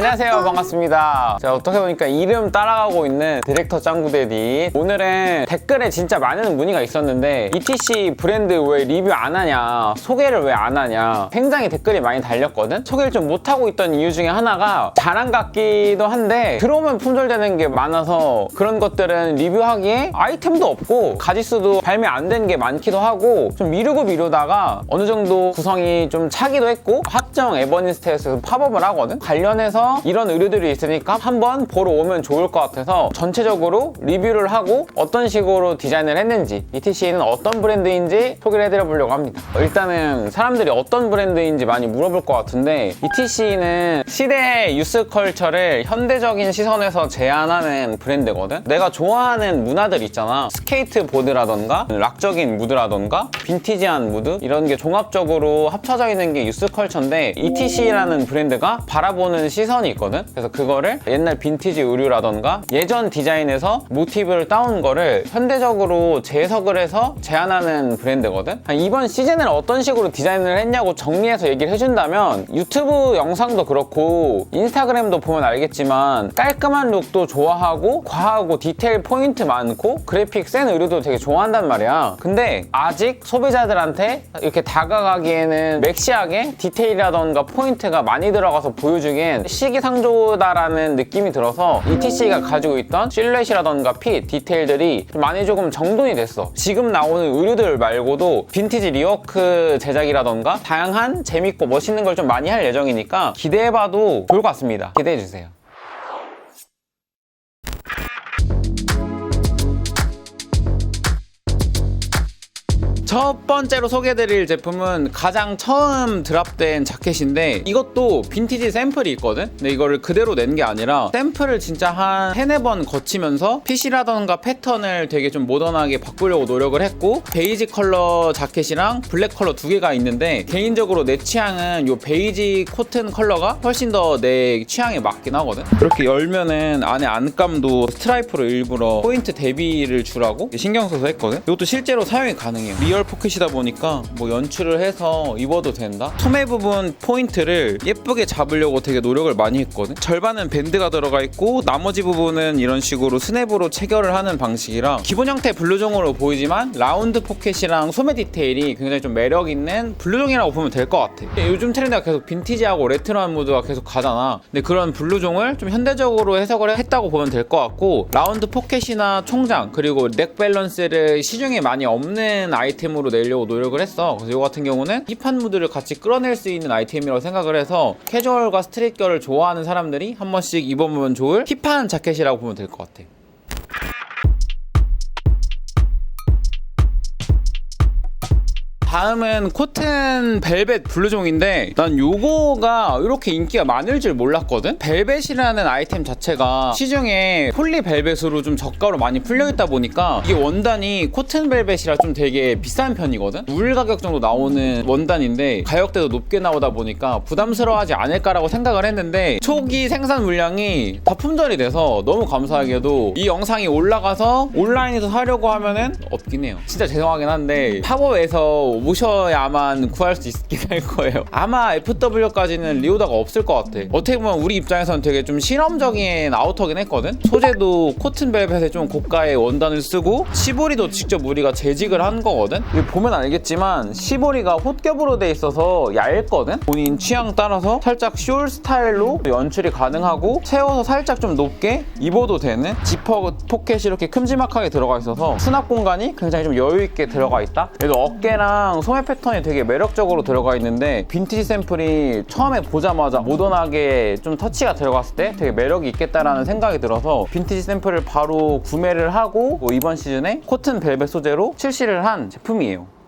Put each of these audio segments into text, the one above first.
안녕하세요. 반갑습니다. 제가 어떻게 보니까 이름 따라가고 있는 디렉터 짱구데디 오늘은 댓글에 진짜 많은 문의가 있었는데 ETC 브랜드 왜 리뷰 안 하냐 소개를 왜 안 하냐 굉장히 댓글이 많이 달렸거든? 소개를 좀 못하고 있던 이유 중에 하나가 자랑 같기도 한데 들어오면 품절되는 게 많아서 그런 것들은 리뷰하기에 아이템도 없고 가지수도 발매 안 된 게 많기도 하고 좀 미루고 미루다가 어느 정도 구성이 좀 차기도 했고 합정 에버니스트에서 팝업을 하거든? 관련해서 이런 의류들이 있으니까 한번 보러 오면 좋을 것 같아서 전체적으로 리뷰를 하고 어떤 식으로 디자인을 했는지 ETC는 어떤 브랜드인지 소개를 해드려 보려고 합니다. 일단은 사람들이 어떤 브랜드인지 많이 물어볼 것 같은데 ETC는 시대의 유스 컬처를 현대적인 시선에서 제안하는 브랜드거든? 내가 좋아하는 문화들 있잖아. 스케이트보드라던가 락적인 무드라던가 빈티지한 무드? 이런 게 종합적으로 합쳐져 있는 게 유스 컬처인데 ETC라는 브랜드가 바라보는 시선 이 있거든? 그래서 그거를 옛날 빈티지 의류라던가 예전 디자인에서 모티브를 따온 거를 현대적으로 재해석을 해서 제안하는 브랜드거든? 이번 시즌을 어떤 식으로 디자인을 했냐고 정리해서 얘기를 해준다면 유튜브 영상도 그렇고 인스타그램도 보면 알겠지만 깔끔한 룩도 좋아하고 과하고 디테일 포인트 많고 그래픽 센 의류도 되게 좋아한단 말이야. 근데 아직 소비자들한테 이렇게 다가가기에는 맥시하게 디테일이라던가 포인트가 많이 들어가서 보여주기엔 시기상조다라는 느낌이 들어서 ETC가 가지고 있던 실루엣이라던가 핏, 디테일들이 좀 많이 조금 정돈이 됐어. 지금 나오는 의류들 말고도 빈티지 리워크 제작이라던가 다양한 재밌고 멋있는 걸 좀 많이 할 예정이니까 기대해봐도 좋을 것 같습니다. 기대해주세요 첫 번째로 소개해드릴 제품은 가장 처음 드랍된 자켓인데 이것도 빈티지 샘플이 있거든? 근데 이거를 그대로 낸 게 아니라 샘플을 진짜 한 세네 번 거치면서 핏이라던가 패턴을 되게 좀 모던하게 바꾸려고 노력을 했고 베이지 컬러 자켓이랑 블랙 컬러 두 개가 있는데 개인적으로 내 취향은 이 베이지 코튼 컬러가 훨씬 더 내 취향에 맞긴 하거든? 이렇게 열면은 안에 안감도 스트라이프로 일부러 포인트 대비를 주라고 신경 써서 했거든? 이것도 실제로 사용이 가능해요 리얼 포켓이다 보니까 뭐 연출을 해서 입어도 된다? 소매 부분 포인트를 예쁘게 잡으려고 되게 노력을 많이 했거든. 절반은 밴드가 들어가 있고 나머지 부분은 이런 식으로 스냅으로 체결을 하는 방식이라 기본 형태 블루종으로 보이지만 라운드 포켓이랑 소매 디테일이 굉장히 좀 매력 있는 블루종이라고 보면 될 것 같아. 요즘 트렌드가 계속 빈티지하고 레트로한 무드가 계속 가잖아. 근데 그런 블루종을 좀 현대적으로 해석을 했다고 보면 될 것 같고 라운드 포켓이나 총장 그리고 넥 밸런스를 시중에 많이 없는 아이템 으로 내려고 노력을 했어. 그래서 이거 같은 경우는 힙한 무드를 같이 끌어낼 수 있는 아이템이라고 생각을 해서 캐주얼과 스트릿 결을 좋아하는 사람들이 한 번씩 입어보면 좋을 힙한 자켓이라고 보면 될 것 같아 다음은 코튼 벨벳 블루종인데 난 요거가 이렇게 인기가 많을 줄 몰랐거든? 벨벳이라는 아이템 자체가 시중에 폴리 벨벳으로 좀 저가로 많이 풀려있다 보니까 이게 원단이 코튼 벨벳이라 좀 되게 비싼 편이거든? 울 가격 정도 나오는 원단인데 가격대도 높게 나오다 보니까 부담스러워하지 않을까라고 생각을 했는데 초기 생산 물량이 다 품절이 돼서 너무 감사하게도 이 영상이 올라가서 온라인에서 사려고 하면은 없긴 해요. 진짜 죄송하긴 한데 팝업에서 오셔야만 구할 수 있긴 할 거예요. 아마 FW까지는 리오다가 없을 것 같아. 어떻게 보면 우리 입장에서는 되게 좀 실험적인 아우터긴 했거든. 소재도 코튼 벨벳에 좀 고가의 원단을 쓰고 시보리도 직접 우리가 재직을 한 거거든. 보면 알겠지만 시보리가 홑겹으로 돼 있어서 얇거든. 본인 취향 따라서 살짝 숄 스타일로 연출이 가능하고 세워서 살짝 좀 높게 입어도 되는 지퍼 포켓이 이렇게 큼지막하게 들어가 있어서 수납 공간이 굉장히 좀 여유 있게 들어가 있다. 그래도 어깨 랑 소매 패턴이 되게 매력적으로 들어가 있는데 빈티지 샘플이 처음에 보자마자 모던하게 좀 터치가 들어갔을 때 되게 매력이 있겠다라는 생각이 들어서 빈티지 샘플을 바로 구매를 하고 뭐 이번 시즌에 코튼 벨벳 소재로 출시를 한 제품이에요.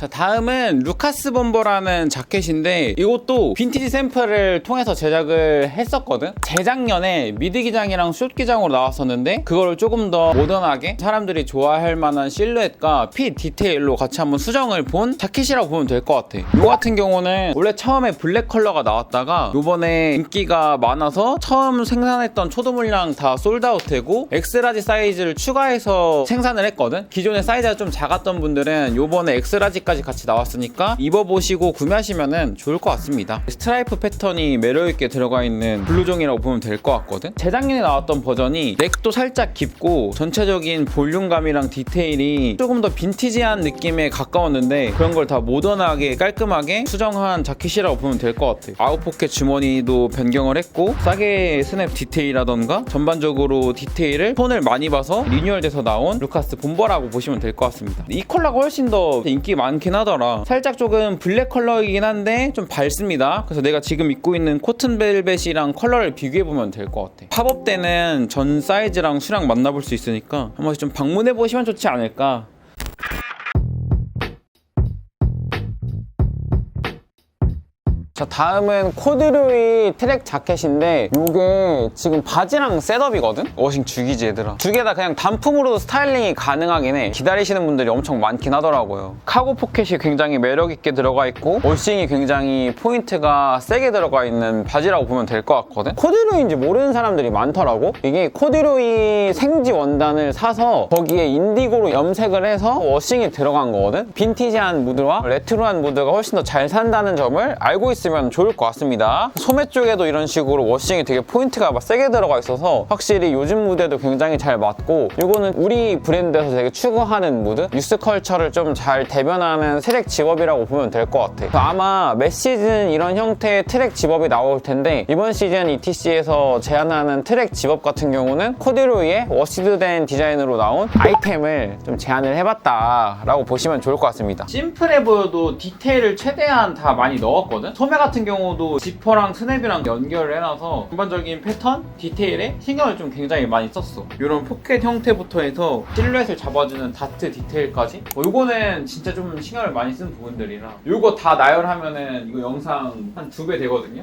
자 다음은 루카스 범버라는 자켓인데 이것도 빈티지 샘플을 통해서 제작을 했었거든? 재작년에 미드 기장이랑 숏 기장으로 나왔었는데 그거를 조금 더 모던하게 사람들이 좋아할 만한 실루엣과 핏 디테일로 같이 한번 수정을 본 자켓이라고 보면 될 것 같아. 이거 같은 경우는 원래 처음에 블랙 컬러가 나왔다가 요번에 인기가 많아서 처음 생산했던 초도 물량 다 솔드아웃 되고 엑스라지 사이즈를 추가해서 생산을 했거든? 기존의 사이즈가 좀 작았던 분들은 요번에 엑스라지 까지 자켓까지 같이 나왔으니까 입어보시고 구매하시면 좋을 것 같습니다. 스트라이프 패턴이 매력있게 들어가 있는 블루종이라고 보면 될 것 같거든. 재작년에 나왔던 버전이 넥도 살짝 깊고 전체적인 볼륨감이랑 디테일이 조금 더 빈티지한 느낌에 가까웠는데 그런 걸 다 모던하게 깔끔하게 수정한 자켓이라고 보면 될 것 같아. 아웃포켓 주머니도 변경을 했고 싸게 스냅 디테일이라던가 전반적으로 디테일을 톤을 많이 봐서 리뉴얼돼서 나온 루카스 본버라고 보시면 될 것 같습니다. 이 컬러가 훨씬 더 인기 많긴 하더라. 살짝 조금 블랙 컬러이긴 한데 좀 밝습니다. 그래서 내가 지금 입고 있는 코튼 벨벳이랑 컬러를 비교해 보면 될 것 같아. 팝업 때는 전 사이즈랑 수량 만나볼 수 있으니까 한 번씩 좀 방문해 보시면 좋지 않을까. 자 다음은 코드류이 트랙 자켓인데 이게 지금 바지랑 셋업이거든? 워싱 죽이지 얘들아 두 개 다 그냥 단품으로도 스타일링이 가능하긴 해 기다리시는 분들이 엄청 많긴 하더라고요 카고 포켓이 굉장히 매력있게 들어가 있고 워싱이 굉장히 포인트가 세게 들어가 있는 바지라고 보면 될 것 같거든? 코드류인지 모르는 사람들이 많더라고 이게 코드류이 생지 원단을 사서 거기에 인디고로 염색을 해서 워싱이 들어간 거거든? 빈티지한 무드와 레트로한 무드가 훨씬 더 잘 산다는 점을 알고 있으면 좋을 것 같습니다. 소매 쪽에도 이런 식으로 워싱이 되게 포인트가 막 세게 들어가 있어서 확실히 요즘 무대도 굉장히 잘 맞고 이거는 우리 브랜드에서 되게 추구하는 무드? 뉴스 컬처를 좀 잘 대변하는 트랙 집업이라고 보면 될 것 같아. 아마 매 시즌 이런 형태의 트랙 집업이 나올 텐데 이번 시즌 ETC에서 제안하는 트랙 집업 같은 경우는 코드로이의 워시드된 디자인으로 나온 아이템을 좀 제안을 해봤다라고 보시면 좋을 것 같습니다. 심플해 보여도 디테일을 최대한 다 많이 넣었거든? 소매 같은 경우도 지퍼랑 스냅이랑 연결을 해놔서 전반적인 패턴, 디테일에 신경을 좀 굉장히 많이 썼어. 이런 포켓 형태부터 해서 실루엣을 잡아주는 다트 디테일까지 어, 요거는 진짜 좀 신경을 많이 쓴 부분들이라 요거 다 나열하면은 이거 영상 한 두 배 되거든요.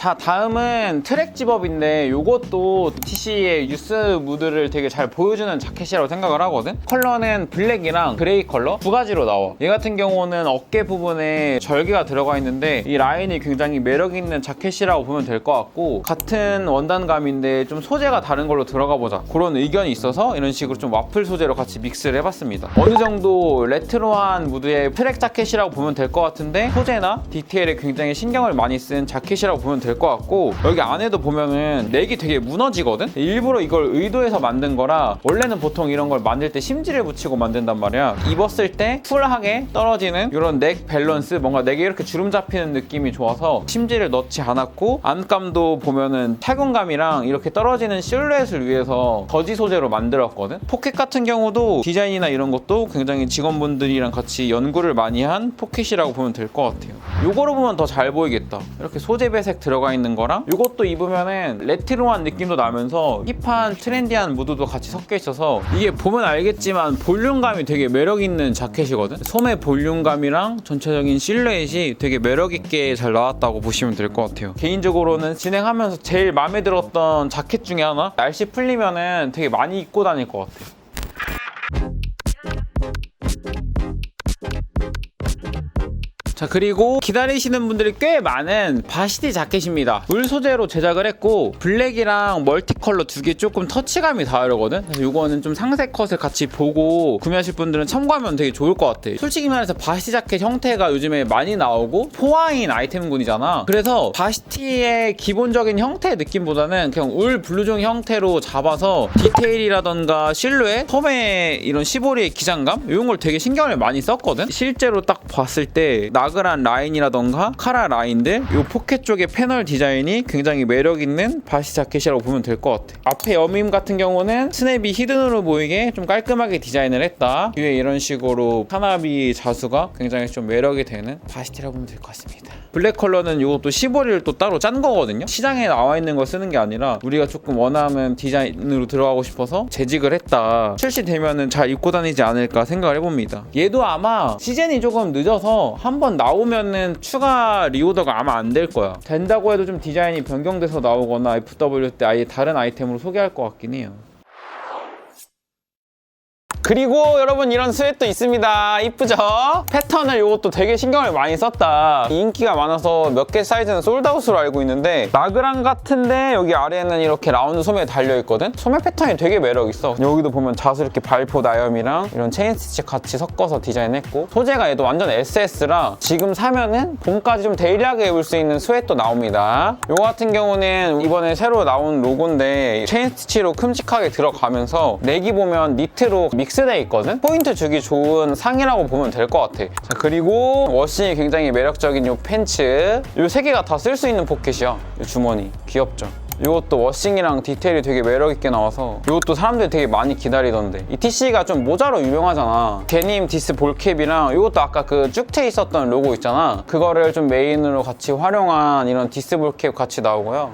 자 다음은 트랙 집업인데 이것도 TC의 유스 무드를 되게 잘 보여주는 자켓이라고 생각을 하거든? 컬러는 블랙이랑 그레이 컬러? 두 가지로 나와. 얘 같은 경우는 어깨 부분에 절개가 들어가 있는데 이 라인이 굉장히 매력 있는 자켓이라고 보면 될 것 같고 같은 원단감인데 좀 소재가 다른 걸로 들어가 보자. 그런 의견이 있어서 이런 식으로 좀 와플 소재로 같이 믹스를 해봤습니다. 어느 정도 레트로한 무드의 트랙 자켓이라고 보면 될 것 같은데 소재나 디테일에 굉장히 신경을 많이 쓴 자켓이라고 보면 될것 같고 여기 안에도 보면은 넥이 되게 무너지거든? 일부러 이걸 의도해서 만든 거라 원래는 보통 이런 걸 만들 때 심지를 붙이고 만든단 말이야. 입었을 때 쿨하게 떨어지는 이런 넥 밸런스 뭔가 넥에 이렇게 주름 잡히는 느낌이 좋아서 심지를 넣지 않았고 안감도 보면은 착용감이랑 이렇게 떨어지는 실루엣을 위해서 더지 소재로 만들었거든? 포켓 같은 경우도 디자인이나 이런 것도 굉장히 직원분들이랑 같이 연구를 많이 한 포켓이라고 보면 될 것 같아요. 요거로 보면 더 잘 보이겠다. 이렇게 소재 배색 들어가 있는 거랑 이것도 입으면은 레트로한 느낌도 나면서 힙한 트렌디한 무드도 같이 섞여 있어서 이게 보면 알겠지만 볼륨감이 되게 매력 있는 자켓이거든? 소매 볼륨감이랑 전체적인 실루엣이 되게 매력 있게 잘 나왔다고 보시면 될 것 같아요. 개인적으로는 진행하면서 제일 마음에 들었던 자켓 중에 하나? 날씨 풀리면은 되게 많이 입고 다닐 것 같아요 자 그리고 기다리시는 분들이 꽤 많은 바시티 자켓입니다. 울 소재로 제작을 했고 블랙이랑 멀티컬러 두 개 조금 터치감이 다르거든? 그래서 이거는 좀 상세 컷을 같이 보고 구매하실 분들은 참고하면 되게 좋을 것 같아. 솔직히 말해서 바시티 자켓 형태가 요즘에 많이 나오고 포화인 아이템군이잖아. 그래서 바시티의 기본적인 형태 느낌보다는 그냥 울 블루종 형태로 잡아서 디테일이라던가 실루엣 소매 이런 시보리의 기장감? 이런 걸 되게 신경을 많이 썼거든? 실제로 딱 봤을 때 나 그란 라인이라던가 카라 라인들 이 포켓 쪽의 패널 디자인이 굉장히 매력 있는 바시 자켓이라고 보면 될 것 같아. 앞에 여밈 같은 경우는 스냅이 히든으로 보이게 좀 깔끔하게 디자인을 했다. 뒤에 이런 식으로 카나비 자수가 굉장히 좀 매력이 되는 바시티라고 보면 될 것 같습니다. 블랙 컬러는 이것도 시보리를 또 따로 짠 거거든요. 시장에 나와 있는 거 쓰는 게 아니라 우리가 조금 원하는 디자인으로 들어가고 싶어서 재직을 했다. 출시되면은 잘 입고 다니지 않을까 생각을 해봅니다. 얘도 아마 시즌이 조금 늦어서 한번 나오면은 추가 리오더가 아마 안 될 거야. 된다고 해도 좀 디자인이 변경돼서 나오거나 FW 때 아예 다른 아이템으로 소개할 것 같긴 해요. 그리고 여러분 이런 스웨트도 있습니다. 이쁘죠? 패턴을 이것도 되게 신경을 많이 썼다. 인기가 많아서 몇 개 사이즈는 솔드아웃으로 알고 있는데 나그랑 같은데 여기 아래에는 이렇게 라운드 소매 달려있거든? 소매 패턴이 되게 매력있어. 여기도 보면 자수 이렇게 발포 나염이랑 이런 체인 스티치 같이 섞어서 디자인했고 소재가 얘도 완전 SS라 지금 사면은 봄까지 좀 데일리하게 입을 수 있는 스웨트도 나옵니다. 요거 같은 경우는 이번에 새로 나온 로고인데 체인 스티치로 큼직하게 들어가면서 내기 보면 니트로 믹 스돼 있거든? 포인트 주기 좋은 상이라고 보면 될 것 같아. 자, 그리고 워싱이 굉장히 매력적인 요 팬츠. 요세 개가 다 쓸 수 있는 포켓이야. 요 주머니. 귀엽죠? 이것도 워싱이랑 디테일이 되게 매력있게 나와서 이것도 사람들이 되게 많이 기다리던데 이 TC가 좀 모자로 유명하잖아 데님 디스 볼캡이랑 이것도 아까 그 쭉트에 있었던 로고 있잖아 그거를 좀 메인으로 같이 활용한 이런 디스 볼캡 같이 나오고요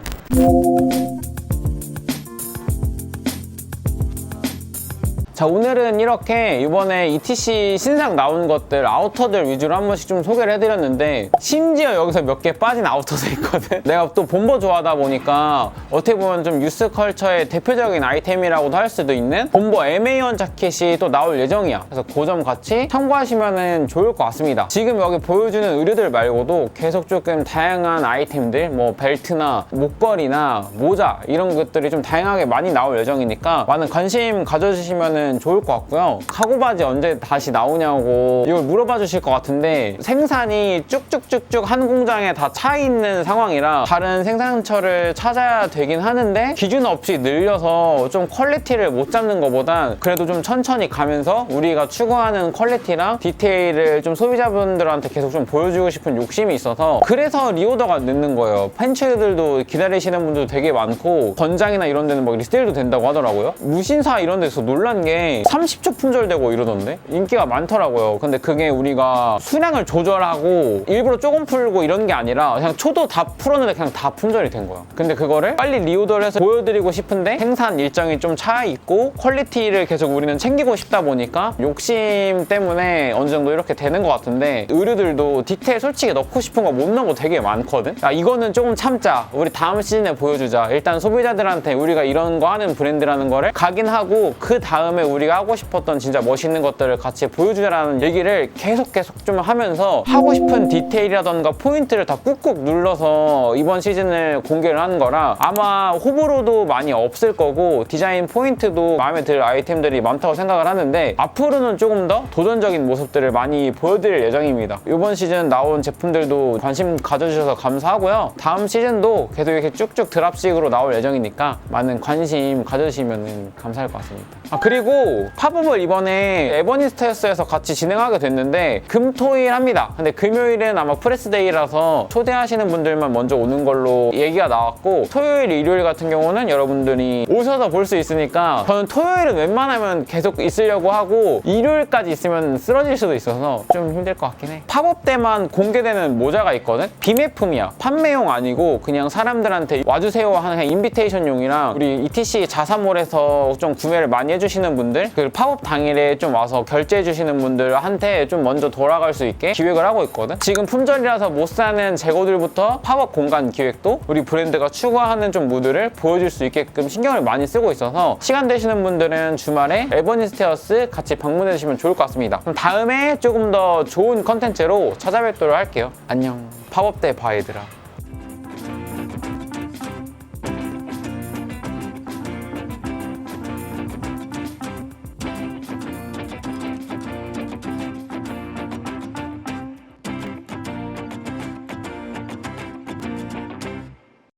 자 오늘은 이렇게 이번에 ETC 신상 나온 것들 아우터들 위주로 한 번씩 좀 소개를 해드렸는데 심지어 여기서 몇 개 빠진 아우터도 있거든? 내가 또 본보 좋아하다 보니까 어떻게 보면 좀 유스 컬처의 대표적인 아이템이라고도 할 수도 있는 본보 MA1 자켓이 또 나올 예정이야. 그래서 그 점 같이 참고하시면 좋을 것 같습니다. 지금 여기 보여주는 의류들 말고도 계속 조금 다양한 아이템들 뭐 벨트나 목걸이나 모자 이런 것들이 좀 다양하게 많이 나올 예정이니까 많은 관심 가져주시면 좋을 것 같고요. 카고 바지 언제 다시 나오냐고 이걸 물어봐 주실 것 같은데 생산이 쭉쭉쭉쭉 한 공장에 다 차 있는 상황이라 다른 생산처를 찾아야 되긴 하는데 기준 없이 늘려서 좀 퀄리티를 못 잡는 것보단 그래도 좀 천천히 가면서 우리가 추구하는 퀄리티랑 디테일을 좀 소비자분들한테 계속 좀 보여주고 싶은 욕심이 있어서 그래서 리오더가 늦는 거예요. 팬츠들도 기다리시는 분들도 되게 많고 건장이나 이런 데는 막 리스테일도 된다고 하더라고요. 무신사 이런 데서 놀란 게 30초 품절되고 이러던데 인기가 많더라고요. 근데 그게 우리가 수량을 조절하고 일부러 조금 풀고 이런 게 아니라 그냥 초도 다 풀었는데 그냥 다 품절이 된 거야. 근데 그거를 빨리 리오더를 해서 보여드리고 싶은데 생산 일정이 좀 차 있고 퀄리티를 계속 우리는 챙기고 싶다 보니까 욕심 때문에 어느 정도 이렇게 되는 것 같은데 의류들도 디테일 솔직히 넣고 싶은 거 못 넣은 거 되게 많거든. 아 이거는 조금 참자. 우리 다음 시즌에 보여주자. 일단 소비자들한테 우리가 이런 거 하는 브랜드라는 거를 각인하고 그 다음에 우리가 하고 싶었던 진짜 멋있는 것들을 같이 보여주자라는 얘기를 계속 계속 좀 하면서 하고 싶은 디테일이라던가 포인트를 다 꾹꾹 눌러서 이번 시즌을 공개를 하는 거라 아마 호불호도 많이 없을 거고 디자인 포인트도 마음에 들 아이템들이 많다고 생각을 하는데 앞으로는 조금 더 도전적인 모습들을 많이 보여드릴 예정입니다. 이번 시즌 나온 제품들도 관심 가져주셔서 감사하고요. 다음 시즌도 계속 이렇게 쭉쭉 드랍식으로 나올 예정이니까 많은 관심 가져주시면 감사할 것 같습니다. 아 그리고 팝업을 이번에 에버니스트에서 같이 진행하게 됐는데 금토일 합니다. 근데 금요일은 아마 프레스데이라서 초대하시는 분들만 먼저 오는 걸로 얘기가 나왔고 토요일, 일요일 같은 경우는 여러분들이 오셔서 볼 수 있으니까 저는 토요일은 웬만하면 계속 있으려고 하고 일요일까지 있으면 쓰러질 수도 있어서 좀 힘들 것 같긴 해. 팝업 때만 공개되는 모자가 있거든? 비매품이야. 판매용 아니고 그냥 사람들한테 와주세요 하는 인비테이션용이랑 우리 ETC 자사몰에서 좀 구매를 많이 해주시는 분들 그 팝업 당일에 좀 와서 결제해 주시는 분들한테 좀 먼저 돌아갈 수 있게 기획을 하고 있거든? 지금 품절이라서 못 사는 재고들부터 팝업 공간 기획도 우리 브랜드가 추구하는 좀 무드를 보여줄 수 있게끔 신경을 많이 쓰고 있어서 시간 되시는 분들은 주말에 에버니스테어스 같이 방문해 주시면 좋을 것 같습니다. 그럼 다음에 조금 더 좋은 컨텐츠로 찾아뵙도록 할게요. 안녕. 팝업 때 봐 얘들아.